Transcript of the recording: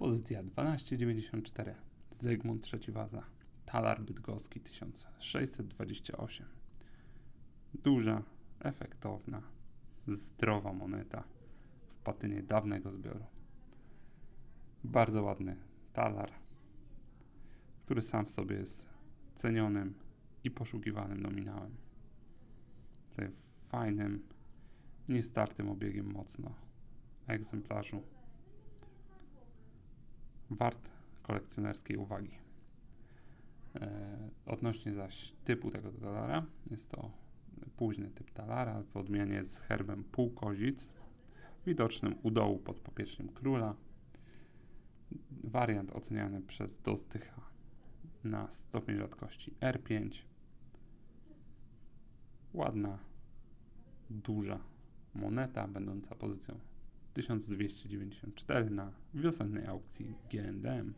Pozycja 1294. Zygmunt III Waza. Talar bydgoski 1628. Duża, efektowna, zdrowa moneta w patynie dawnego zbioru. Bardzo ładny talar, który sam w sobie jest cenionym i poszukiwanym nominałem. Tutaj fajnym, niestartym obiegiem mocno egzemplarzu. Wart kolekcjonerskiej uwagi. E, odnośnie zaś typu tego talara, jest to późny typ talara w odmianie z herbem półkozic, widocznym u dołu pod popierzchniem króla. Wariant oceniany przez Dostycha na stopień rzadkości R5. Ładna, duża moneta, będąca pozycją 1294 na wiosennej aukcji GNDM.